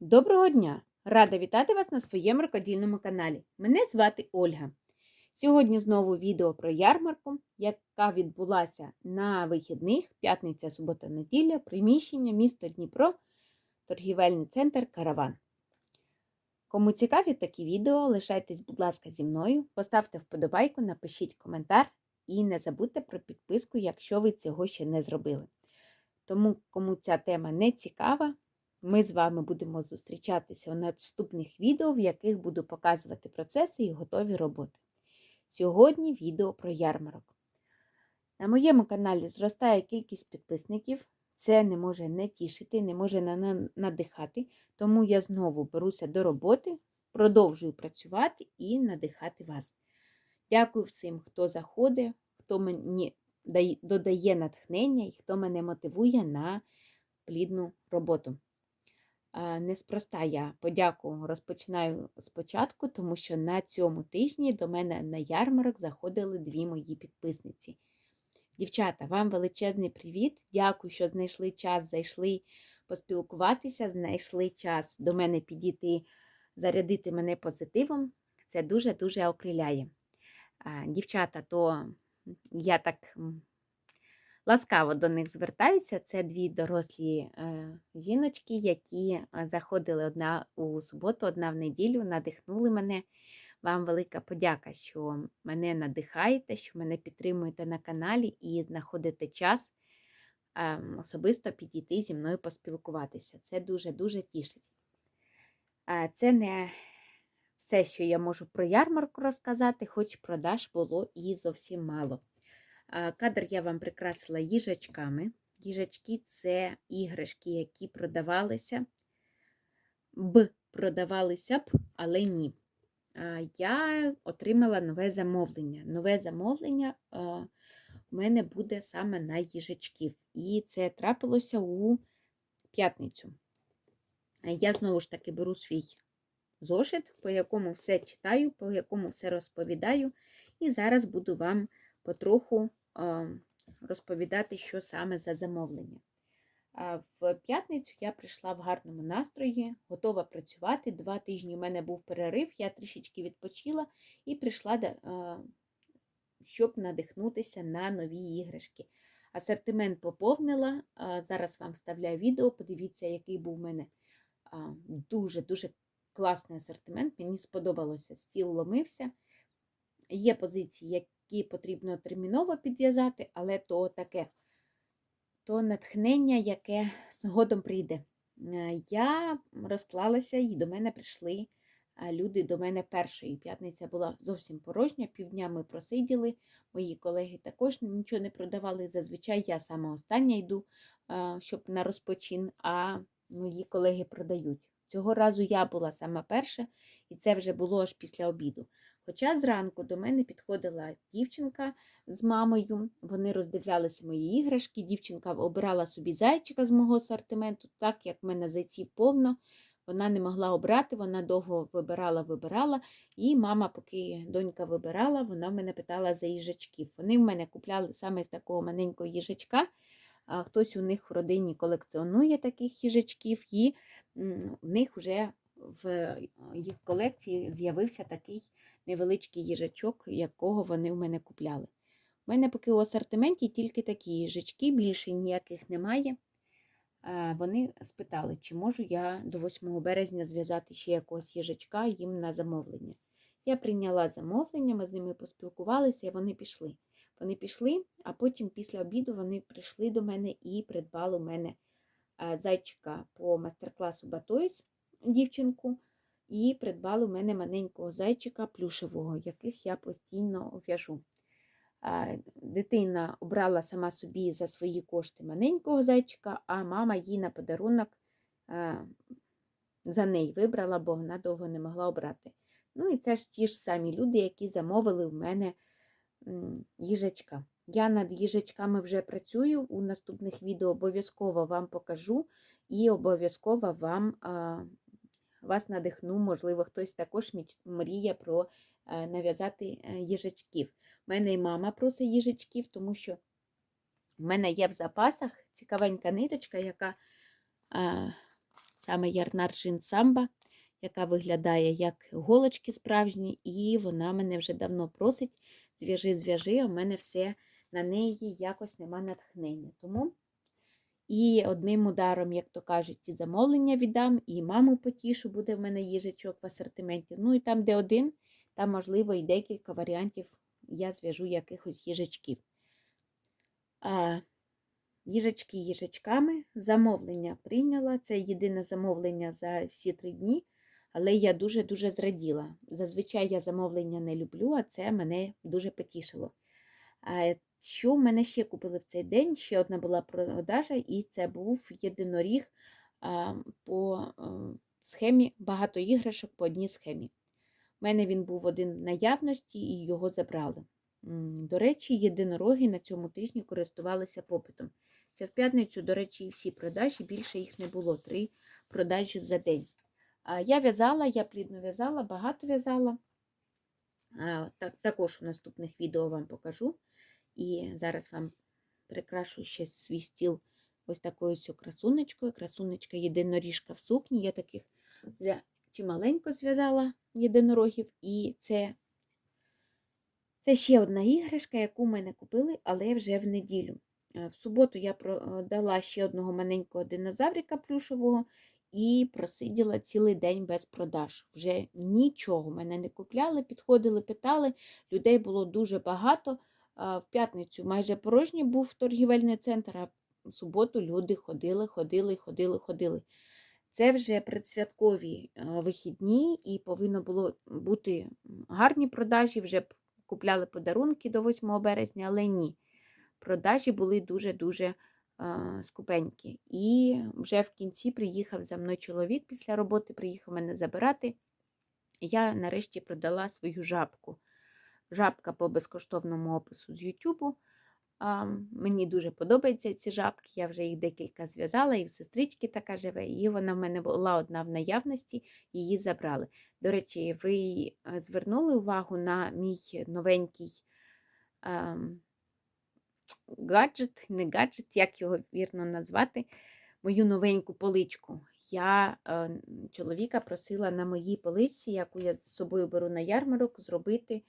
Доброго дня! Рада вітати вас на своєму рукодільному каналі. Мене звати Ольга. Сьогодні знову відео про ярмарку, яка відбулася на вихідних, п'ятниця, субота, неділя, приміщення місто Дніпро, торгівельний центр Караван. Кому цікаві такі відео, лишайтесь, будь ласка, зі мною, поставте вподобайку, напишіть коментар і не забудьте про підписку, якщо ви цього ще не зробили. Тому, кому ця тема не цікава, ми з вами будемо зустрічатися у наступних відео, в яких буду показувати процеси і готові роботи. Сьогодні відео про ярмарок. На моєму каналі зростає кількість підписників. Це не може не тішити, не може надихати, тому я знову беруся до роботи, продовжую працювати і надихати вас. Дякую всім, хто заходить, хто мені додає натхнення і хто мене мотивує на плідну роботу. Неспроста я подяку розпочинаю спочатку, тому що на цьому тижні до мене на ярмарок заходили дві мої підписниці. Дівчата, вам величезний привіт! Дякую, що знайшли час, зайшли поспілкуватися, знайшли час до мене підійти, зарядити мене позитивом. Це дуже-дуже окриляє. Дівчата, то я так ласкаво до них звертаюся. Це дві дорослі е, жіночки, які е, заходили одна у суботу, одна в неділю, надихнули мене. Вам велика подяка, що мене надихаєте, що мене підтримуєте на каналі і знаходите час ем, особисто підійти зі мною поспілкуватися. Це дуже-дуже тішить. Це не все, що я можу про ярмарку розказати, хоч продаж було і зовсім мало. Кадр я вам прикрасила їжачками. Їжачки це іграшки, які продавалися б продавалися б, але ні. Я отримала нове замовлення. Нове замовлення у мене буде саме на їжачків. І це трапилося у п'ятницю. Я знову ж таки беру свій зошит, по якому все читаю, по якому все розповідаю, і зараз буду вам потроху розповідати, що саме за замовлення. В п'ятницю я прийшла в гарному настрої, готова працювати. Два тижні у мене був перерив, я трішечки відпочила і прийшла, щоб надихнутися на нові іграшки. Асортимент поповнила. Зараз вам вставляю відео, подивіться, який був у мене дуже-дуже класний асортимент. Мені сподобалося, стіл ломився. Є позиції, які потрібно терміново підв'язати, але то таке то натхнення, яке згодом прийде. Е, я розклалася і до мене прийшли е, люди до мене першої. П'ятниця була зовсім порожня, півдня ми просиділи, мої колеги також нічого не продавали. Зазвичай я сама остання йду, е, щоб на розпочин, а мої колеги продають. Цього разу я була сама перша, і це вже було аж після обіду. Хоча зранку до мене підходила дівчинка з мамою, вони роздивлялися мої іграшки. Дівчинка обирала собі зайчика з мого асортименту, так як в мене зайців повно. Вона не могла обрати, вона довго вибирала, вибирала, і мама, поки донька вибирала, вона в мене питала за їжачків. Вони в мене купляли саме з такого маленького їжачка. Хтось у них в родині колекціонує таких їжачків, і в них вже в їх колекції з'явився такий невеличкий їжачок, якого вони в мене купляли. У мене поки у асортименті тільки такі їжачки, більше ніяких немає. Вони спитали, чи можу я до 8 березня зв'язати ще якогось їжачка їм на замовлення. Я прийняла замовлення, ми з ними поспілкувалися і вони пішли. Вони пішли, а потім після обіду вони прийшли до мене і придбали у мене зайчика по майстер-класу Батойс, дівчинку, і придбали у мене маленького зайчика плюшевого, яких я постійно в'яжу. Дитина обрала сама собі за свої кошти маленького зайчика, а мама їй на подарунок за неї вибрала, бо вона довго не могла обрати. Ну і це ж ті ж самі люди, які замовили в мене їжачка. Я над їжачками вже працюю. У наступних відео обов'язково вам покажу і обов'язково вам вас надихну, можливо, хтось також мріє про е, нав'язати е, їжачків. У мене і мама просить їжачків, тому що в мене є в запасах цікавенька ниточка, яка саме Ярнарджин Самба, яка виглядає як голочки справжні, і вона мене вже давно просить: зв'яжи, зв'яжи, а в мене все на неї якось нема натхнення. Тому і одним ударом, як то кажуть, і замовлення віддам, і маму потішу, буде в мене їжачок в асортименті. Ну і там, де один, там, можливо, і декілька варіантів я зв'яжу якихось їжачків. А, Їжачки їжачками. Замовлення прийняла. Це єдине замовлення за всі три дні, але я дуже-дуже зраділа. Зазвичай я замовлення не люблю, а це мене дуже потішило. Що в мене ще купили в цей день? Ще одна була продажа, і це був єдиноріг по а, схемі багато іграшок по одній схемі. У мене він був один в наявності і його забрали. До речі, єдинороги на цьому тижні користувалися попитом. Це в п'ятницю, до речі, всі продажі, більше їх не було, три продажі за день. Я в'язала, я плідно в'язала, багато в'язала. Також у наступних відео вам покажу. І зараз вам прикрашу ще свій стіл ось такою ось красунечкою. Красунечка єдиноріжка в сукні. Я таких вже чималенько зв'язала єдинорогів. І це, це ще одна іграшка, яку мене купили, але вже в неділю. Е, В суботу я продала ще одного маленького динозаврика плюшевого і просиділа цілий день без продаж. Вже нічого мене не купляли, підходили, питали. Людей було дуже багато. В п'ятницю майже порожній був торгівельний центр, а в суботу люди ходили, ходили, ходили, ходили. Це вже предсвяткові вихідні, і повинно було бути гарні продажі. Вже купляли подарунки до 8 березня, але ні. Продажі були дуже-дуже скупенькі. І вже в кінці приїхав за мною чоловік після роботи, приїхав мене забирати. Я нарешті продала свою жабку. Жабка по безкоштовному опису з Ютубу. Мені дуже подобаються ці жабки. Я вже їх декілька зв'язала, і в сестрички така живе, і вона в мене була одна в наявності, її забрали. До речі, ви е, звернули увагу на мій новенький а, гаджет, не гаджет, як його вірно назвати, мою новеньку поличку. Я е, чоловіка просила на моїй поличці, яку я з собою беру на ярмарок, зробити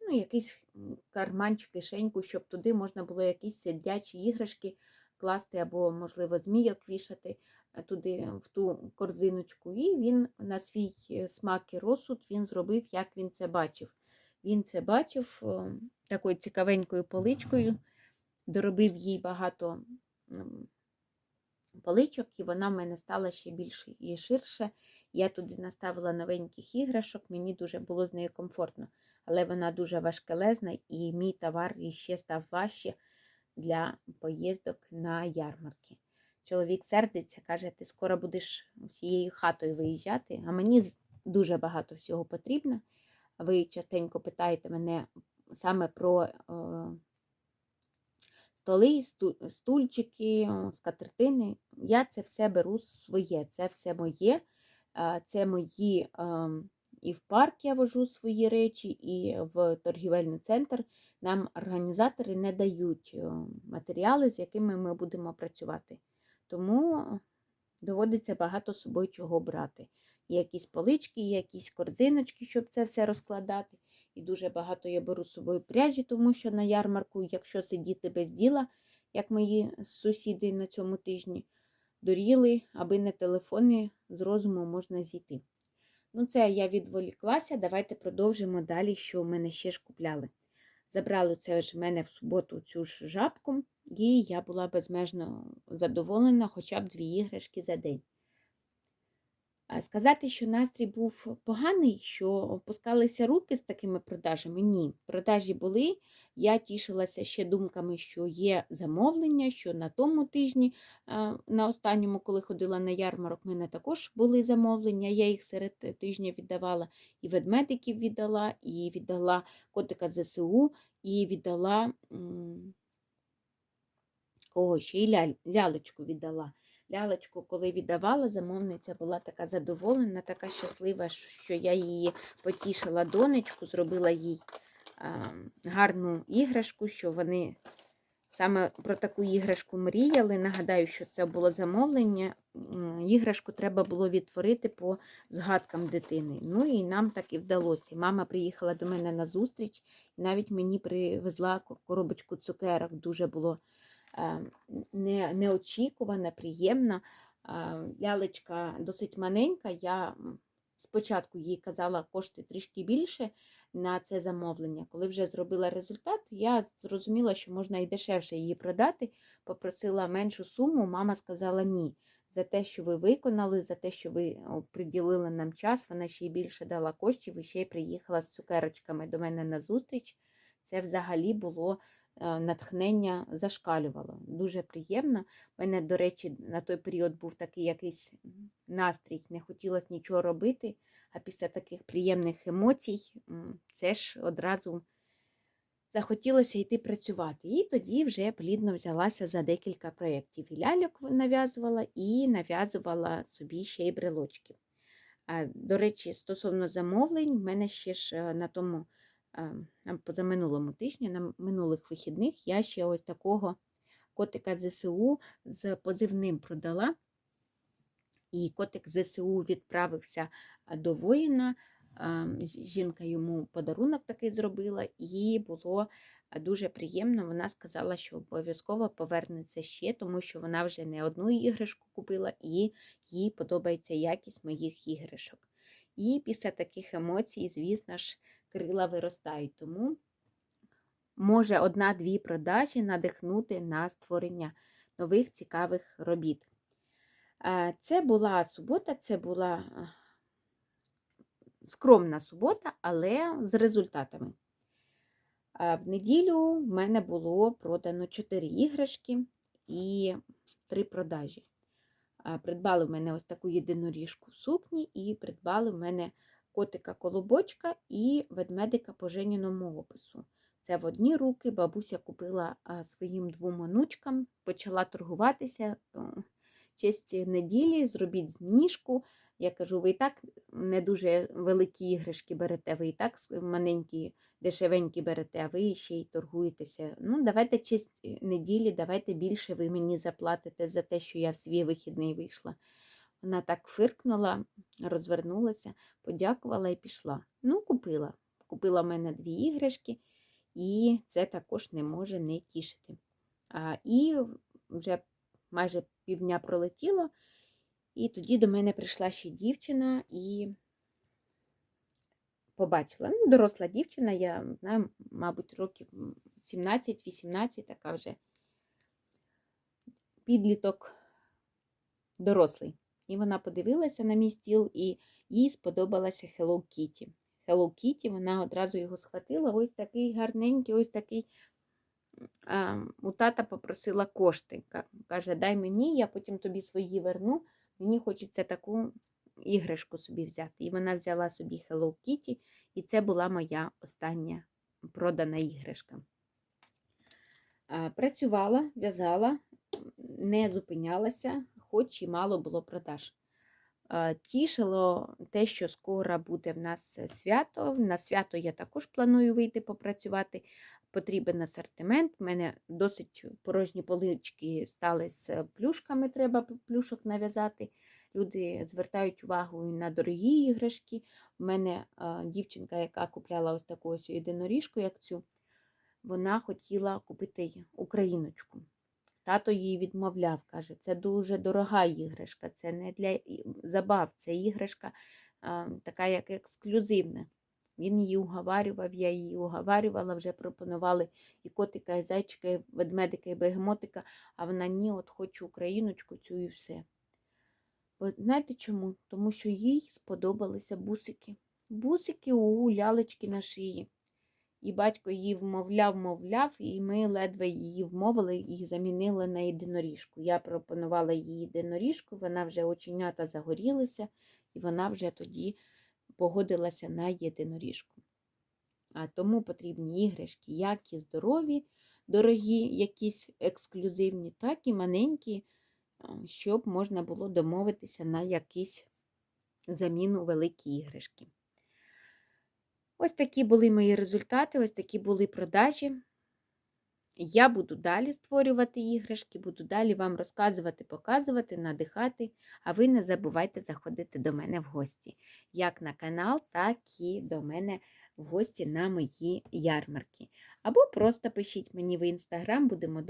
ну, якийсь карманчик, кишеньку, щоб туди можна було якісь сидячі іграшки класти, або, можливо, змійок вішати е, туди, в ту корзиночку. І він на свій е, смак і розсуд він зробив, як він це бачив. Він це бачив о, такою цікавенькою поличкою, доробив їй багато поличок, і вона в мене стала ще більше і ширше. Я туди наставила новеньких іграшок, мені дуже було з нею комфортно. Але вона дуже важкелезна, і мій товар іще став важче для поїздок на ярмарки. Чоловік сердиться, каже, ти скоро будеш всією хатою виїжджати, а мені дуже багато всього потрібно. Ви частенько питаєте мене саме про е, столи, стульчики, скатертини. Я це все беру своє, це все моє, це мої. е, І в парк я вожу свої речі, і в торгівельний центр нам організатори не дають матеріали, з якими ми будемо працювати. Тому доводиться багато собою чого брати. Якісь полички, якісь корзиночки, щоб це все розкладати. І дуже багато я беру з собою пряжі, тому що на ярмарку, якщо сидіти без діла, як мої сусіди на цьому тижні, доріли, аби не телефони з розуму можна зійти. Ну, це я відволіклася. Давайте продовжимо далі, що в мене ще ж купляли. Забрали це ж в мене в суботу цю ж жабку, і я була безмежно задоволена хоча б дві іграшки за день. Сказати, що настрій був поганий, що опускалися руки з такими продажами, ні. Продажі були. Я тішилася ще думками, що є замовлення, що на тому тижні, на останньому, коли ходила на ярмарок, в мене також були замовлення. Я їх серед тижня віддавала і ведмедиків віддала, і віддала котика ЗСУ, і віддала кого ще, і лялечку віддала. Лялечку, коли віддавала, замовниця була така задоволена, така щаслива, що я її потішила донечку, зробила їй гарну іграшку, що вони саме про таку іграшку мріяли. Нагадаю, що це було замовлення. Іграшку треба було відтворити по згадкам дитини. Ну і нам так і вдалося. Мама приїхала до мене на зустріч, і навіть мені привезла коробочку цукерок. Дуже було не, неочікувано, приємно. Е, Лялечка досить маленька. Я спочатку їй казала кошти трішки більше на це замовлення. Коли вже зробила результат, я зрозуміла, що можна і дешевше її продати. Попросила меншу суму. Мама сказала ні. За те, що ви виконали, за те, що ви приділили нам час, вона ще й більше дала коштів і ще й приїхала з цукерочками до мене на зустріч. Це взагалі було натхнення зашкалювало. Дуже приємно. У мене, до речі, на той період був такий якийсь настрій, не хотілося нічого робити. А після таких приємних емоцій це ж одразу захотілося йти працювати. І тоді вже плідно взялася за декілька проєктів. І ляльок нав'язувала, і нав'язувала собі ще й брелочки. До речі, стосовно замовлень, в мене ще ж е, на тому е, позаминулому тижні, на минулих вихідних, я ще ось такого котика ЗСУ з позивним продала. І котик ЗСУ відправився до воїна. Жінка йому подарунок такий зробила, і було дуже приємно. Вона сказала, що обов'язково повернеться ще, тому що вона вже не одну іграшку купила, і їй подобається якість моїх іграшок. І після таких емоцій, звісно ж, крила виростають. Тому може одна-дві продажі надихнути на створення нових цікавих робіт. Е, Це була субота, це була е, скромна субота, але з результатами. Е, В неділю в мене було продано 4 іграшки і 3 продажі. Придбали в мене ось таку єдиноріжку в сукні, і придбали в мене котика колобочка і ведмедика по женіному опису. Це в одні руки бабуся купила своїм двом онучкам, почала торгуватися. честь неділі, зробіть зніжку. Я кажу, ви і так не дуже великі іграшки берете, ви і так маленькі, дешевенькі берете, а ви ще й торгуєтеся. Ну, давайте честь неділі, давайте більше ви мені заплатите за те, що я в свій вихідний вийшла. Вона так фиркнула, розвернулася, подякувала і пішла. Ну, купила. Купила в мене дві іграшки, і це також не може не тішити. А, і вже майже півдня пролетіло, і тоді до мене прийшла ще дівчина і побачила. Ну, доросла дівчина, я знаю, мабуть, років 17-18, така вже підліток дорослий. І вона подивилася на мій стіл, і їй сподобалася Hello Kitty. Hello Kitty, вона одразу його схватила. Ось такий гарненький, ось такий. А, у тата попросила кошти. Каже, дай мені, я потім тобі свої верну. Мені хочеться таку іграшку собі взяти. І вона взяла собі Hello Kitty, і це була моя остання продана іграшка. Працювала, в'язала, не зупинялася, хоч і мало було продаж. Тішило те, що скоро буде в нас свято. На свято я також планую вийти попрацювати. Потрібен асортимент. У мене досить порожні полички стали з плюшками, треба плюшок нав'язати. Люди звертають увагу і на дорогі іграшки. У мене дівчинка, яка купляла ось таку ось єдиноріжку, як цю, вона хотіла купити україночку. Тато їй відмовляв, каже, це дуже дорога іграшка, це не для забав, це іграшка а, така, як ексклюзивна. Він її уговарював, я її уговарювала, вже пропонували і котика, і зайчика, і ведмедика, і бегемотика, а вона ні, от хочу україночку цю і все. Бо знаєте чому? Тому що їй сподобалися бусики. Бусики у лялечки на шиї. І батько її вмовляв, мовляв, і ми ледве її вмовили і замінили на єдиноріжку. Я пропонувала їй єдиноріжку, вона вже оченята загорілися, і вона вже тоді погодилася на єдиноріжку. А тому потрібні іграшки, як і здорові, дорогі, якісь ексклюзивні, так і маленькі, щоб можна було домовитися на якісь заміну великі іграшки. Ось такі були мої результати, ось такі були продажі. Я буду далі створювати іграшки, буду далі вам розказувати, показувати, надихати, а ви не забувайте заходити до мене в гості, як на канал, так і до мене в гості на мої ярмарки. Або просто пишіть мені в інстаграм, будемо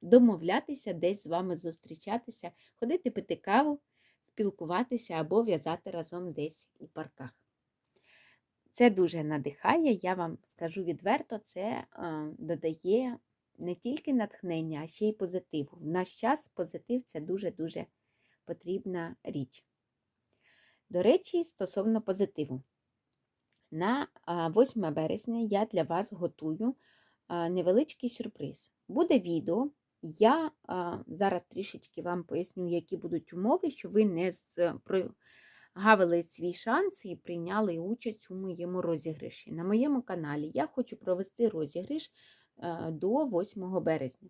домовлятися, десь з вами зустрічатися, ходити пити каву, спілкуватися або в'язати разом десь у парках. Це дуже надихає, я вам скажу відверто, це додає не тільки натхнення, а ще й позитиву. В наш час позитив це дуже-дуже потрібна річ. До речі, стосовно позитиву. На 8 березня я для вас готую невеличкий сюрприз. Буде відео. Я зараз трішечки вам поясню, які будуть умови, щоб ви не з- прогавили свій шанс і прийняли участь у моєму розіграші. На моєму каналі я хочу провести розіграш е, до 8 березня.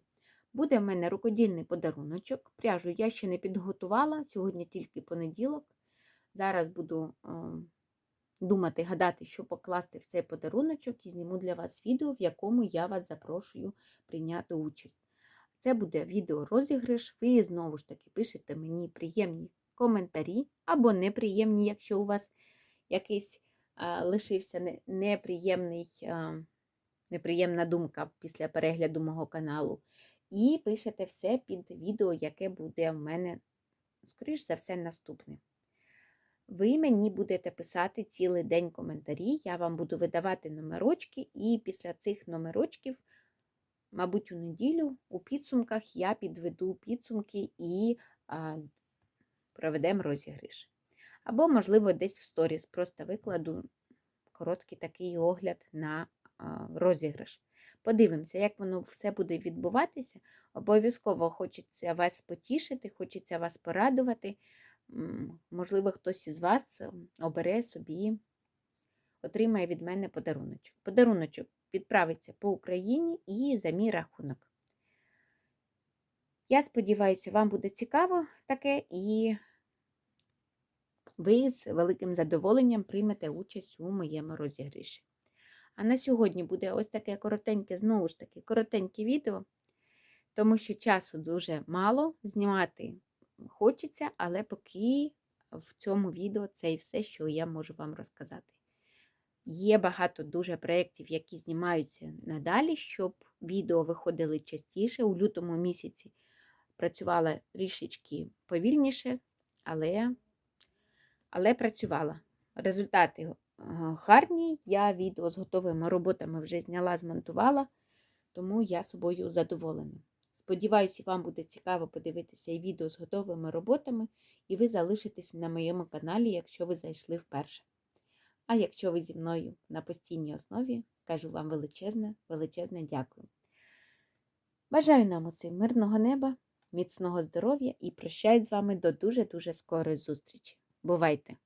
Буде в мене рукодільний подаруночок. Пряжу я ще не підготувала, сьогодні тільки понеділок. Зараз буду е, думати, гадати, що покласти в цей подаруночок і зніму для вас відео, в якому я вас запрошую прийняти участь. Це буде відео розіграш. Ви знову ж таки пишете мені приємні коментарі або неприємні, якщо у вас якийсь а, лишився неприємний, а, неприємна думка після перегляду мого каналу. І пишете все під відео, яке буде в мене, скоріш за все, наступне. Ви мені будете писати цілий день коментарі, я вам буду видавати номерочки, і після цих номерочків, мабуть, у неділю у підсумках я підведу підсумки і проведемо розіграш. Або, можливо, десь в сторіс просто викладу короткий такий огляд на розіграш. Подивимося, як воно все буде відбуватися. Обов'язково хочеться вас потішити, хочеться вас порадувати. Можливо, хтось із вас обере собі, отримає від мене подаруночок. Подаруночок відправиться по Україні і за мій рахунок. Я сподіваюся, вам буде цікаво таке, і ви з великим задоволенням приймете участь у моєму розіграші. А на сьогодні буде ось таке коротеньке, знову ж таки, коротеньке відео, тому що часу дуже мало знімати хочеться, але поки в цьому відео це і все, що я можу вам розказати. Є багато дуже проєктів, які знімаються надалі, щоб відео виходили частіше. У лютому місяці працювала трішечки повільніше, але, але працювала. Результати е, гарні. Я відео з готовими роботами вже зняла, змонтувала, тому я собою задоволена. Сподіваюся, вам буде цікаво подивитися і відео з готовими роботами, і ви залишитесь на моєму каналі, якщо ви зайшли вперше. А якщо ви зі мною на постійній основі, кажу вам величезне, величезне дякую. Бажаю нам усім мирного неба, міцного здоров'я і прощаюсь з вами до дуже-дуже скорої зустрічі. Бувайте!